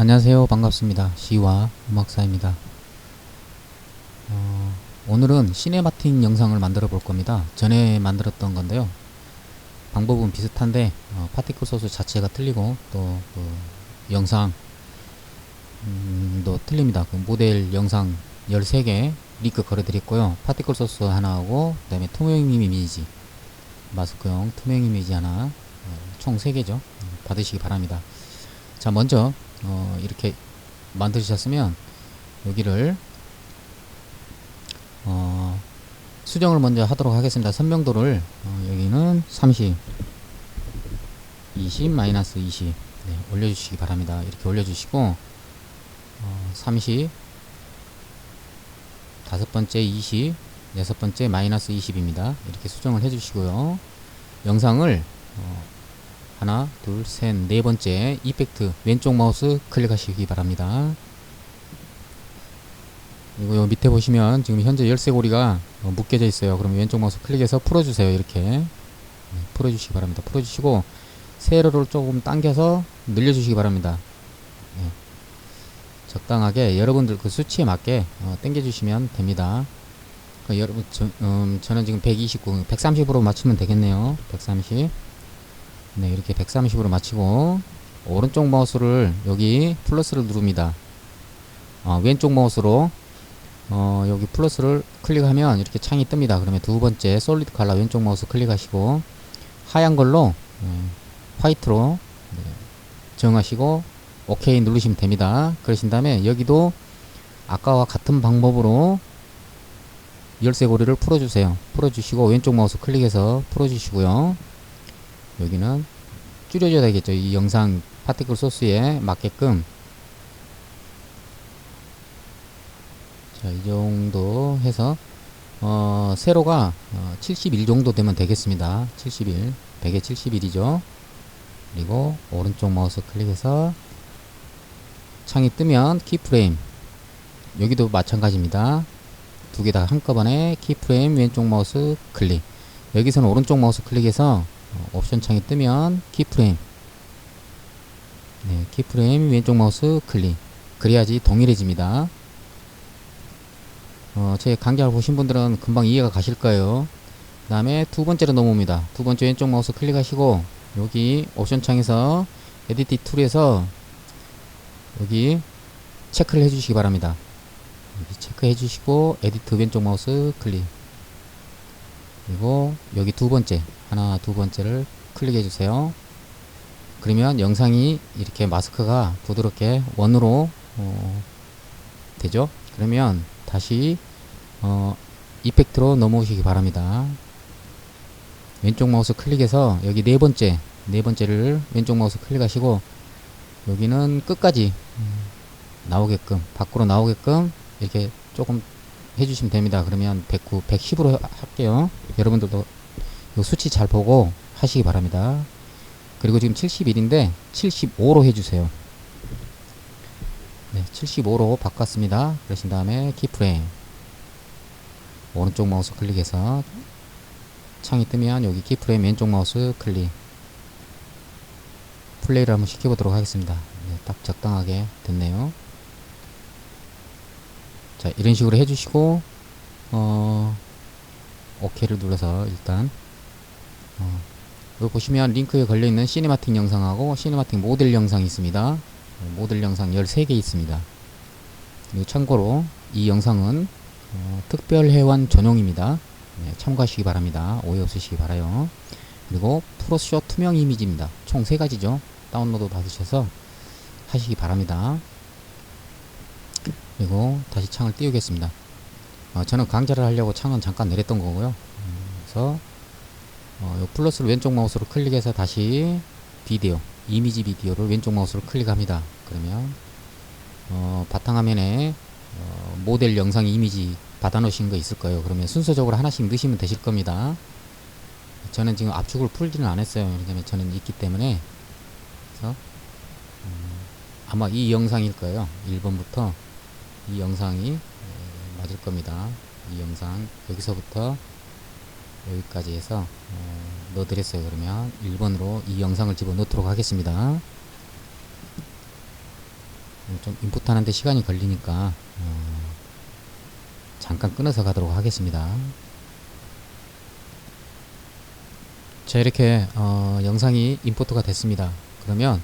안녕하세요. 반갑습니다. 시와 음악사입니다. 어, 오늘은 시네마틱 영상을 만들어 볼 겁니다. 전에 만들었던 건데요. 방법은 비슷한데 어, 파티클 소스 자체가 틀리고 또 그 영상 음, 도 틀립니다. 그 모델 영상 13개 링크 걸어 드렸고요. 파티클 소스 하나하고 그 다음에 투명 이미지 마스크용 투명 이미지 하나 어, 총 3개죠. 음, 받으시기 바랍니다. 자 먼저 어, 이렇게 만드셨으면 여기를 어, 수정을 먼저 하도록 하겠습니다. 선명도를 어, 여기는 30 20 마이너스 20 네, 올려주시기 바랍니다. 이렇게 올려주시고 어, 30 다섯 번째 20 여섯 번째 마이너스 20입니다. 이렇게 수정을 해주시고요. 영상을 어, 하나, 둘, 셋, 네 번째 이펙트 왼쪽 마우스 클릭하시기 바랍니다. 그리고 요 밑에 보시면 지금 현재 열쇠고리가 어, 묶여져 있어요. 그럼 왼쪽 마우스 클릭해서 풀어주세요. 이렇게 네, 풀어주시기 바랍니다. 풀어주시고 세로를 조금 당겨서 늘려주시기 바랍니다. 네. 적당하게 여러분들 그 수치에 맞게 어, 당겨주시면 됩니다. 그 여러분 저, 음, 저는 지금 129, 130으로 맞추면 되겠네요. 130. 네, 이렇게 130으로 맞추고 오른쪽 마우스를 여기 플러스를 누릅니다. 어, 왼쪽 마우스로 어, 여기 플러스를 클릭하면 이렇게 창이 뜹니다. 그러면 두 번째 솔리드 칼라 왼쪽 마우스 클릭하시고 하얀 걸로 네, 화이트로 네, 정하시고 OK 누르시면 됩니다. 그러신 다음에 여기도 아까와 같은 방법으로 열쇠고리를 풀어주세요. 풀어주시고 왼쪽 마우스 클릭해서 풀어주시고요. 여기는 줄여줘야 되겠죠. 이 영상 파티클 소스에 맞게끔 자, 이 정도 해서 어, 세로가 어, 71 정도 되면 되겠습니다. 71, 100에 71이죠. 그리고 오른쪽 마우스 클릭해서 창이 뜨면 키프레임 여기도 마찬가지입니다. 두 개 다 한꺼번에 키프레임 왼쪽 마우스 클릭 여기서는 오른쪽 마우스 클릭해서 어, 옵션 창이 뜨면 키프레임. 네, 키프레임 왼쪽 마우스 클릭. 그래야지 동일해집니다. 어, 제 강좌를 보신 분들은 금방 이해가 가실 거예요. 그 다음에 두 번째로 넘어옵니다. 두 번째 왼쪽 마우스 클릭하시고 여기 옵션 창에서 에디티 툴에서 여기 체크를 해주시기 바랍니다. 여기 체크해 주시고 에디트 왼쪽 마우스 클릭 그리고 여기 두 번째 하나 두 번째를 클릭해 주세요. 그러면 영상이 이렇게 마스크가 부드럽게 원으로 어, 되죠? 그러면 다시 어, 이펙트로 넘어오시기 바랍니다. 왼쪽 마우스 클릭해서 여기 네 번째 네 번째를 왼쪽 마우스 클릭하시고 여기는 끝까지 음, 나오게끔 밖으로 나오게끔 이렇게 조금 해주시면 됩니다. 그러면 109, 110으로 할게요. 여러분들도 이 수치 잘 보고 하시기 바랍니다. 그리고 지금 71인데 75로 해주세요. 네, 75로 바꿨습니다. 그러신 다음에 키프레임 오른쪽 마우스 클릭해서 창이 뜨면 여기 키프레임 왼쪽 마우스 클릭 플레이를 한번 시켜보도록 하겠습니다. 네, 딱 적당하게 됐네요. 자 이런 식으로 해주시고 어 OK를 눌러서 일단 어, 여기 보시면 링크에 걸려있는 시네마틱 영상하고 시네마틱 모델 영상이 있습니다. 모델 영상 13개 있습니다. 참고로 이 영상은 어, 특별회원 전용입니다. 네, 참고하시기 바랍니다. 오해 없으시기 바라요. 그리고 프로쇼 투명 이미지입니다. 총 3가지죠. 다운로드 받으셔서 하시기 바랍니다 그리고 다시 창을 띄우겠습니다. 어, 저는 강좌를 하려고 창은 잠깐 내렸던 거고요. 음, 그래서 어, 요 플러스를 왼쪽 마우스로 클릭해서 다시 비디오, 이미지 비디오를 왼쪽 마우스로 클릭합니다. 그러면 어, 바탕화면에 어, 모델 영상 이미지 받아놓으신 거 있을 거예요. 그러면 순서적으로 하나씩 넣으시면 되실 겁니다. 저는 지금 압축을 풀지는 않았어요. 왜냐면 저는 있기 때문에 그래서 음, 아마 이 영상일 거예요. 1번부터 이 영상이 맞을 겁니다. 이 영상 여기서부터 여기까지 해서 어, 넣어드렸어요. 그러면 1번으로 이 영상을 집어넣도록 하겠습니다. 좀 인풋 하는데 시간이 걸리니까 어, 잠깐 끊어서 가도록 하겠습니다. 자 이렇게 어, 영상이 임포트가 됐습니다. 그러면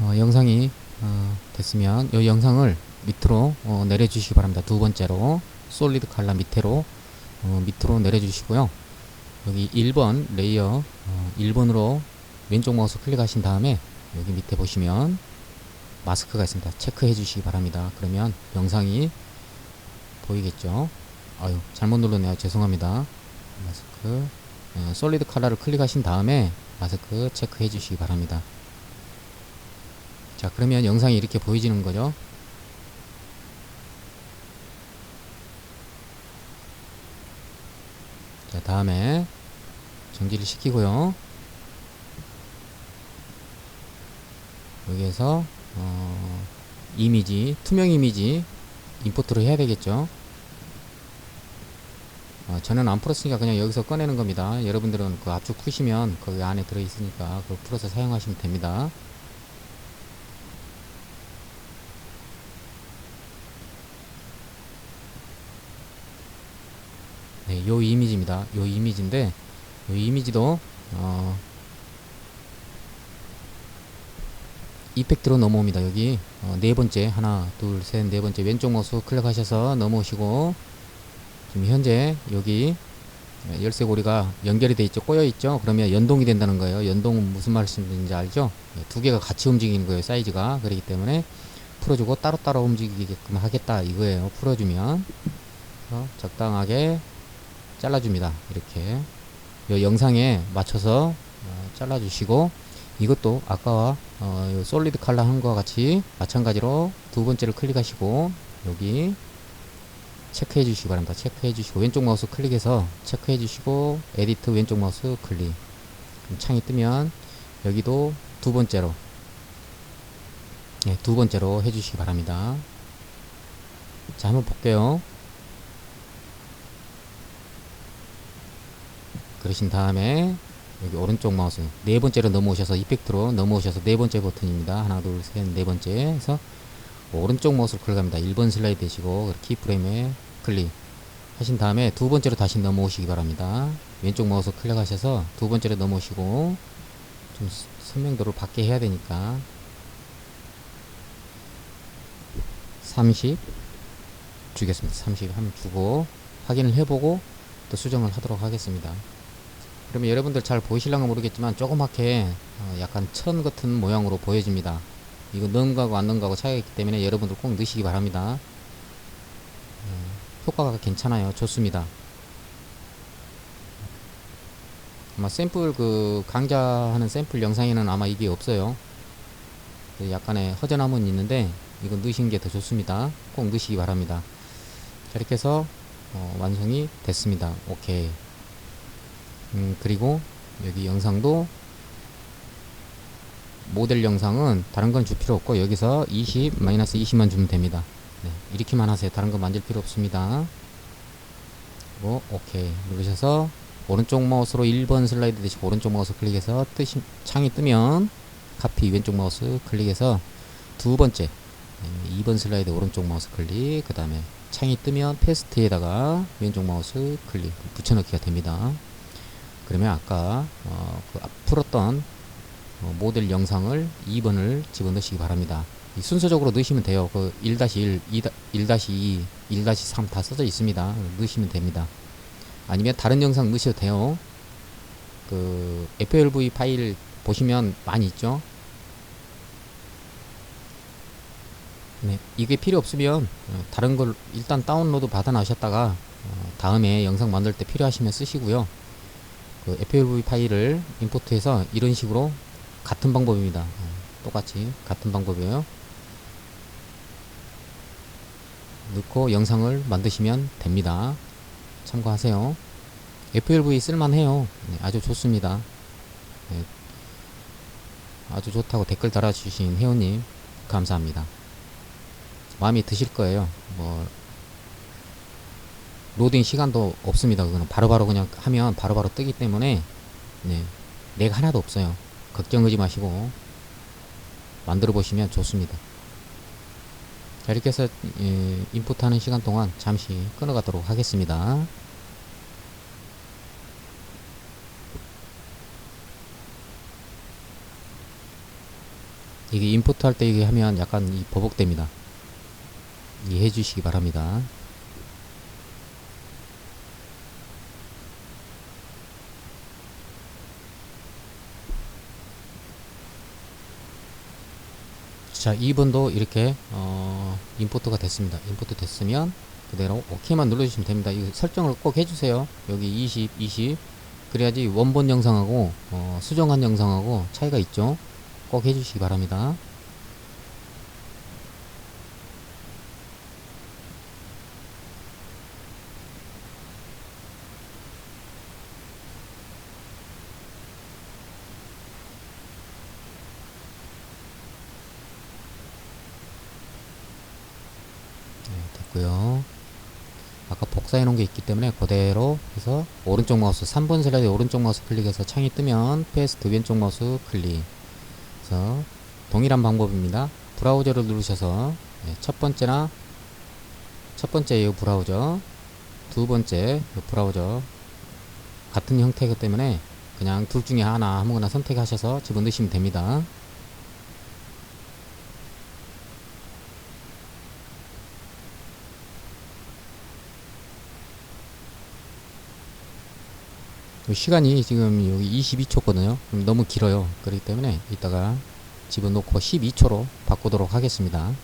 어, 영상이 어, 됐으면 이 영상을 밑으로 어, 내려주시기 바랍니다. 두 번째로 솔리드 칼라 밑으로 어, 밑으로 내려주시고요. 여기 1번 레이어 어, 1번으로 왼쪽 마우스 클릭하신 다음에 여기 밑에 보시면 마스크가 있습니다. 체크해 주시기 바랍니다. 그러면 영상이 보이겠죠? 아유 잘못 눌렀네요. 죄송합니다. 마스크 어, 솔리드 칼라를 클릭하신 다음에 마스크 체크해 주시기 바랍니다. 자 그러면 영상이 이렇게 보여지는 거죠. 자 다음에 정지를 시키고요. 여기에서 어, 이미지 투명 이미지 임포트를 해야 되겠죠. 어, 저는 안 풀었으니까 그냥 여기서 꺼내는 겁니다. 여러분들은 그 압축 푸시면 거기 안에 들어 있으니까 그걸 풀어서 사용하시면 됩니다. 네, 요 이미지입니다. 요 이미지인데 요 이미지도 어, 이펙트로 넘어옵니다. 여기 어, 네 번째 하나 둘 셋 네 번째 왼쪽 마우스 클릭하셔서 넘어오시고 지금 현재 여기 열쇠 고리가 연결이 돼 있죠. 꼬여 있죠. 그러면 연동이 된다는 거예요. 연동은 무슨 말씀인지 알죠? 네, 두 개가 같이 움직이는 거예요 사이즈가. 그렇기 때문에 풀어주고 따로따로 움직이게끔 하겠다 이거예요. 풀어주면. 어, 적당하게 잘라줍니다 이렇게 이 영상에 맞춰서 어, 잘라주시고 이것도 아까와 어, 요 솔리드 칼라 한 거와 같이 마찬가지로 두 번째를 클릭하시고 여기 체크해 주시기 바랍니다. 체크해 주시고 왼쪽 마우스 클릭해서 체크해 주시고 에디트 왼쪽 마우스 클릭 창이 뜨면 여기도 두 번째로 네, 두 번째로 해 주시기 바랍니다. 자 한번 볼게요. 그러신 다음에 여기 오른쪽 마우스 네 번째로 넘어오셔서 이펙트로 넘어오셔서 네 번째 버튼입니다. 하나 둘 셋 네 번째 해서 오른쪽 마우스를 클릭합니다. 1번 슬라이드 되시고 키프레임에 클릭 하신 다음에 두 번째로 다시 넘어오시기 바랍니다. 왼쪽 마우스 클릭하셔서 두 번째로 넘어오시고 좀 선명도를 밖에 해야 되니까 30 주겠습니다. 30 한번 주고 확인을 해보고 또 수정을 하도록 하겠습니다. 그러면 여러분들 잘 보이실랑가 모르겠지만 조그맣게 어 약간 천 같은 모양으로 보여집니다. 이거 넣은거하고 안 넣은거하고 차이가 있기 때문에 여러분들 꼭 넣으시기 바랍니다. 음, 효과가 괜찮아요. 좋습니다. 아마 샘플 그 강좌하는 샘플 영상에는 아마 이게 없어요. 그 약간의 허전함은 있는데 이거 넣으시는 게 더 좋습니다. 꼭 넣으시기 바랍니다. 자, 이렇게 해서 어, 완성이 됐습니다. 오케이. 음, 그리고 여기 영상도 모델 영상은 다른 건 줄 필요 없고 여기서 20 마이너스 20만 주면 됩니다. 네, 이렇게만 하세요. 다른 거 만질 필요 없습니다. 그리고 오케이 누르셔서 오른쪽 마우스로 1번 슬라이드 대시고 오른쪽 마우스 클릭해서 뜨시, 창이 뜨면 카피 왼쪽 마우스 클릭해서 두 번째 네, 2번 슬라이드 오른쪽 마우스 클릭 그 다음에 창이 뜨면 패스트에다가 왼쪽 마우스 클릭 붙여넣기가 됩니다 그러면 아까 어, 그 풀었던 어, 모델 영상을 2번을 집어넣으시기 바랍니다. 순서적으로 넣으시면 돼요. 그 1-1, 1-2, 1-3 다 써져 있습니다. 넣으시면 됩니다. 아니면 다른 영상 넣으셔도 돼요. 그 FLV 파일 보시면 많이 있죠. 네, 이게 필요 없으면 어, 다른 걸 일단 다운로드 받아 놔셨다가 어, 다음에 영상 만들 때 필요하시면 쓰시고요. 그 FLV 파일을 임포트해서 이런 식으로 같은 방법입니다. 어, 똑같이 같은 방법이에요. 넣고 영상을 만드시면 됩니다. 참고하세요. FLV 쓸만해요. 네, 아주 좋습니다. 네, 아주 좋다고 댓글 달아주신 회원님 감사합니다. 마음에 드실 거예요. 뭐 로딩 시간도 없습니다. 그거는 바로바로 그냥 하면 바로 바로 뜨기 때문에 네, 렉 하나도 없어요. 걱정하지 마시고 만들어 보시면 좋습니다. 자, 이렇게 해서 예, 인풋 하는 시간 동안 잠시 끊어가도록 하겠습니다. 이게 인풋 할 때 이게 하면 약간 이 버벅됩니다. 이해해 주시기 바랍니다. 자, 2번도 이렇게 어, 인포트가 됐습니다. 인포트 됐으면 그대로 OK만 눌러주시면 됩니다. 이 설정을 꼭 해주세요. 여기 20, 20 그래야지 원본 영상하고 어, 수정한 영상하고 차이가 있죠. 꼭 해주시기 바랍니다. 네, 됐고요. 아까 복사해 놓은 게 있기 때문에 그대로 해서 오른쪽 마우스 3번 슬라이드 오른쪽 마우스 클릭해서 창이 뜨면 페이스트 왼쪽 마우스 클릭 그래서 동일한 방법입니다. 브라우저를 누르셔서 네, 첫 번째나 첫 번째 이 브라우저 두 번째 이 브라우저 같은 형태이기 때문에 그냥 둘 중에 하나 아무거나 선택하셔서 집어넣으시면 됩니다. 시간이 지금 여기 22초거든요. 너무 길어요. 그렇기 때문에 이따가 집어넣고 12초로 바꾸도록 하겠습니다.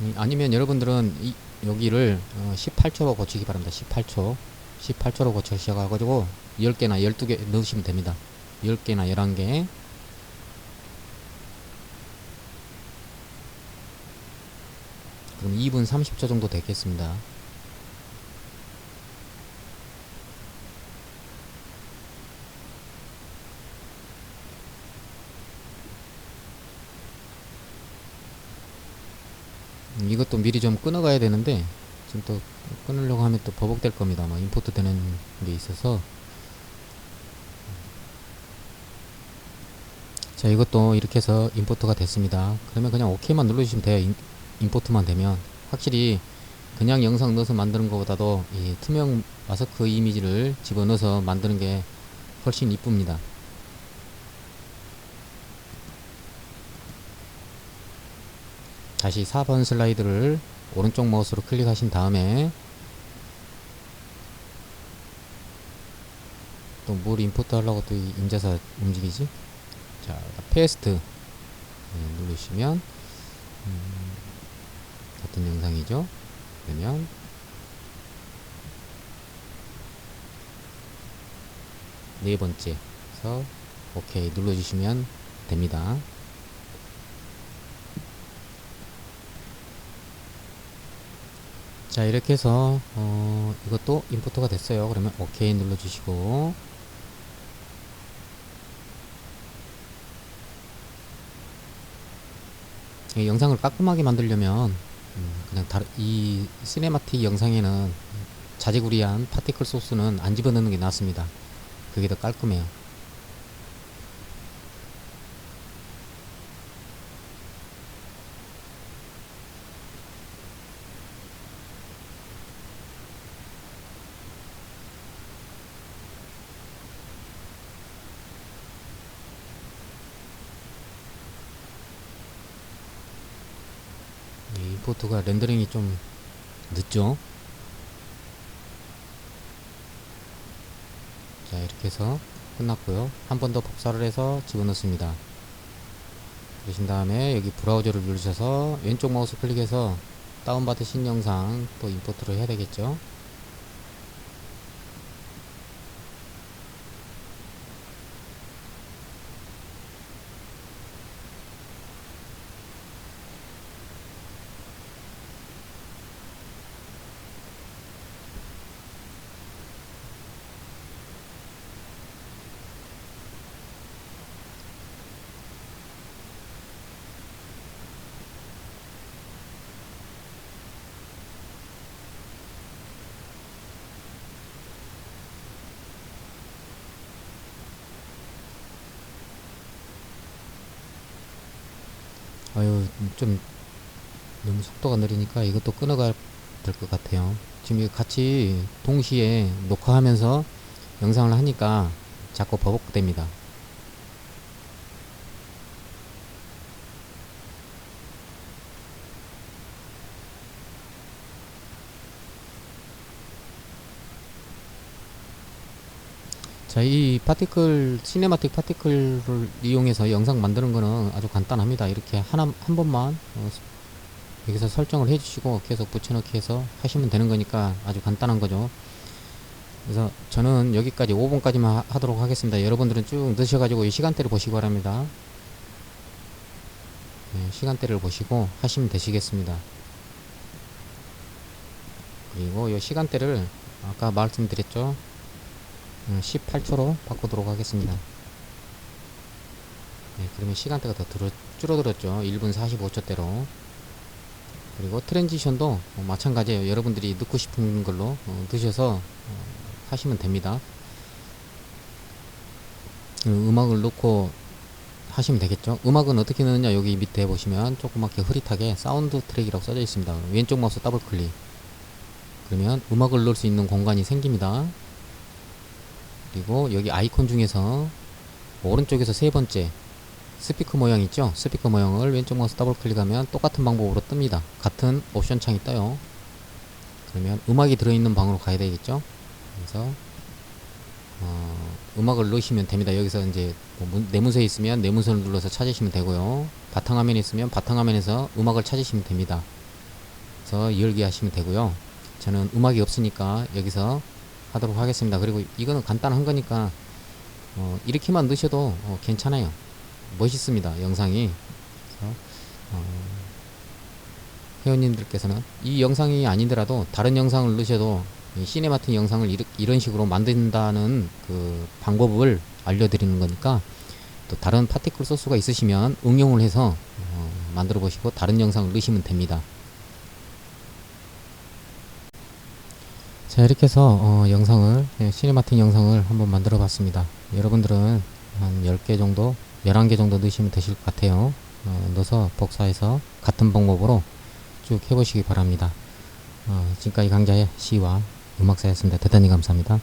음, 아니면 여러분들은 이, 여기를 어, 18초로 고치기 바랍니다. 18초. 18초로 고치셔가지고 10개나 12개 넣으시면 됩니다. 10개나 11개. 그럼 2분 30초 정도 되겠습니다. 음, 이것도 미리 좀 끊어가야 되는데 지금 또 끊으려고 하면 또 버벅될 겁니다. 뭐 임포트 되는 게 있어서 자 이것도 이렇게 해서 임포트가 됐습니다. 그러면 그냥 OK만 눌러주시면 돼요. 임, 임포트만 되면 확실히 그냥 영상 넣어서 만드는 것보다도 이 투명 마스크 이미지를 집어넣어서 만드는 게 훨씬 이쁩니다. 다시 4번 슬라이드를 오른쪽 마우스로 클릭하신 다음에 또 뭘 임포트 하려고 또이 임자사 움직이지? 자, 페이스트 네, 누르시면 음, 같은 영상이죠. 그러면 네 번째에서 오케이 눌러주시면 됩니다. 자 이렇게 해서 어, 이것도 임포트가 됐어요. 그러면 오케이 눌러주시고 이 영상을 깔끔하게 만들려면 음, 그냥 다른 이 시네마틱 영상에는 자지구리한 파티클 소스는 안 집어넣는 게 낫습니다. 그게 더 깔끔해요. 이 임포트가 렌더링이 좀 늦죠? 자 이렇게 해서 끝났고요. 한 번 더 복사를 해서 집어넣습니다. 그러신 다음에 여기 브라우저를 누르셔서 왼쪽 마우스 클릭해서 다운받으신 영상 또 임포트를 해야 되겠죠 아유 좀 너무 속도가 느리니까 이것도 끊어가야 될 것 같아요. 지금 같이 동시에 녹화하면서 영상을 하니까 자꾸 버벅됩니다. 자, 이 파티클, 시네마틱 파티클을 이용해서 영상 만드는 거는 아주 간단합니다. 이렇게 하나, 한 번만, 어, 여기서 설정을 해주시고 계속 붙여넣기 해서 하시면 되는 거니까 아주 간단한 거죠. 그래서 저는 여기까지 5분까지만 하도록 하겠습니다. 여러분들은 쭉 넣으셔가지고 이 시간대를 보시기 바랍니다. 네, 시간대를 보시고 하시면 되시겠습니다. 그리고 이 시간대를 아까 말씀드렸죠. 18초로 바꾸도록 하겠습니다. 네, 그러면 시간대가 더 줄어, 줄어들었죠. 1분 45초대로. 그리고 트랜지션도 어, 마찬가지예요. 여러분들이 넣고 싶은 걸로 어, 넣으셔서 어, 하시면 됩니다. 그 음악을 넣고 하시면 되겠죠. 음악은 어떻게 넣느냐 여기 밑에 보시면 조그맣게 흐릿하게 사운드 트랙이라고 써져 있습니다. 왼쪽 마우스 더블 클릭. 그러면 음악을 넣을 수 있는 공간이 생깁니다. 그리고 여기 아이콘 중에서 오른쪽에서 세 번째 스피커 모양 있죠? 스피커 모양을 왼쪽 마우스 더블 클릭하면 똑같은 방법으로 뜹니다. 같은 옵션 창이 떠요. 그러면 음악이 들어있는 방으로 가야 되겠죠? 그래서 어, 음악을 넣으시면 됩니다. 여기서 이제 뭐 문- 내문서에 있으면 내문서를 눌러서 찾으시면 되고요. 바탕화면에 있으면 바탕화면에서 음악을 찾으시면 됩니다. 그래서 열기 하시면 되고요. 저는 음악이 없으니까 여기서 하도록 하겠습니다. 그리고 이거는 간단한 거니까 어, 이렇게만 넣으셔도 어, 괜찮아요. 멋있습니다. 영상이. 그래서 어, 회원님들께서는 이 영상이 아니더라도 다른 영상을 넣으셔도 이 시네마틱 영상을 이르, 이런 식으로 만든다는 그 방법을 알려드리는 거니까 또 다른 파티클 소스가 있으시면 응용을 해서 어, 만들어 보시고 다른 영상을 넣으시면 됩니다. 자 이렇게 해서 어, 영상을 예, 시네마틱 영상을 한번 만들어 봤습니다. 여러분들은 한 10개 정도 11개 정도 넣으시면 되실 것 같아요. 어, 넣어서 복사해서 같은 방법으로 쭉 해보시기 바랍니다. 어, 지금까지 강좌의 시와 음악사였습니다. 대단히 감사합니다